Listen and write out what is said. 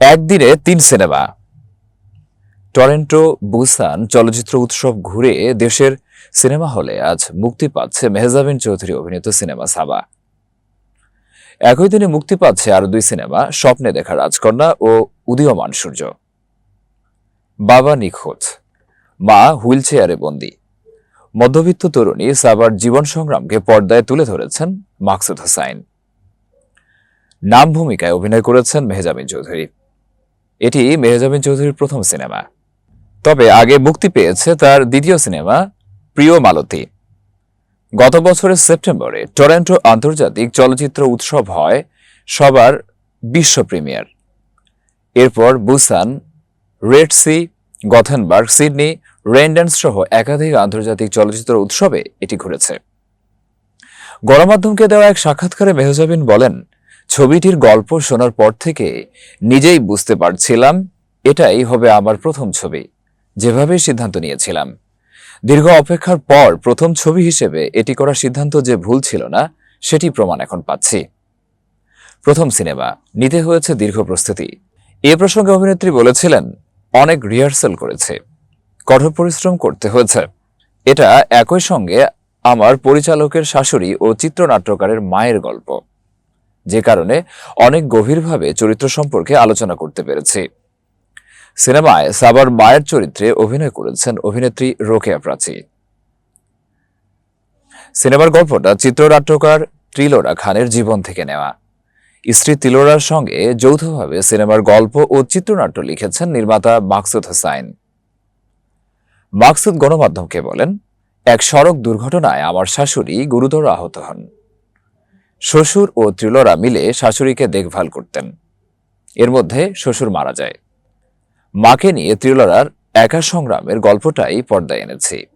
একদিনে তিন cinema. Toronto, Busan চলচ্চিত্র উৎসব ঘুরে দেশের সিনেমা হলে আজ মুক্তি পাচ্ছে মেহজাবিন চৌধুরী অভিনীত সিনেমা সাবা। একই দিনে মুক্তি পাচ্ছে আরও দুই সিনেমা, স্বপ্নে দেখা রাজকন্যা ও উদীয়মান সূর্য। বাবা নিখোঁজ, মা হুইল চেয়ারে বন্দী। মধ্যবিত্ত তরুণী সাবার জীবন সংগ্রামকে পর্দায় তুলে ধরেছেন মাকসুদ হোসাইন। নাম ভূমিকায় অভিনয় করেছেন মেহজাবিন চৌধুরী। এটি মেহজাবিন চৌধুরীর প্রথম সিনেমা। তবে আগে মুক্তি পেয়েছে তার দ্বিতীয় সিনেমা, প্রিয় মালতী। গত বছরের সেপ্টেম্বরে টরন্টো আন্তর্জাতিক চলচ্চিত্র উৎসব হয় সবার বিশ্ব প্রিমিয়ার। এরপর Busan, Red Sea Gothenburg Sydney রেন্ডেন্স সহ একাধিক আন্তর্জাতিক চলচ্চিত্র উৎসবে এটি ঘুরেছে গণমাধ্যমকে দেওয়া এক সাক্ষাৎকারে মেহজাবিন বলেন ছবিটির গল্প শোনার পর থেকে নিজেই বুঝতে পারছিলাম এটাই হবে আমার প্রথম ছবি, যেভাবে সিদ্ধান্ত নিয়েছিলাম। দীর্ঘ অপেক্ষার পর প্রথম ছবি হিসেবে এটি করার সিদ্ধান্ত যে ভুল ছিল না, সেটি প্রমাণ এখন পাচ্ছি। প্রথম সিনেমা, নিতে হয়েছে দীর্ঘ প্রস্তুতি। এ প্রসঙ্গে অভিনেত্রী বলেছিলেন, অনেক রিহার্সাল করেছে। কঠোর পরিশ্রম করতে হয়েছে। এটা একই সঙ্গে আমার পরিচালকের শাশুড়ি ও চিত্রনাট্যকারের মায়ের গল্প। যে কারণে অনেক গভীরভাবে চরিত্র সম্পর্কে আলোচনা করতে পেরেছি। সিনেমায় সাবার মায়ের চরিত্রে অভিনয় করেছেন অভিনেত্রী রোকেয়া প্রাচী। সিনেমার গল্পটা চিত্রনাট্যকার ত্রিলোরা খানের জীবন থেকে নেওয়া। স্ত্রী তিলোরার সঙ্গে যৌথভাবে সিনেমার গল্প ও চিত্রনাট্য লিখেছেন নির্মাতা মাকসুদ হোসাইন। মাকসুদ গণমাধ্যমকে বলেন, এক সড়ক দুর্ঘটনায় আমার শাশুড়ি গুরুতর আহত হন। শ্বশুর ও ত্রিলরা মিলে শাশুড়িকে দেখভাল করতেন। এর মধ্যে শ্বশুর মারা যায়। মাকে নিয়ে ত্রিলরার একা সংগ্রামের গল্পটাই পর্দায় এনেছি।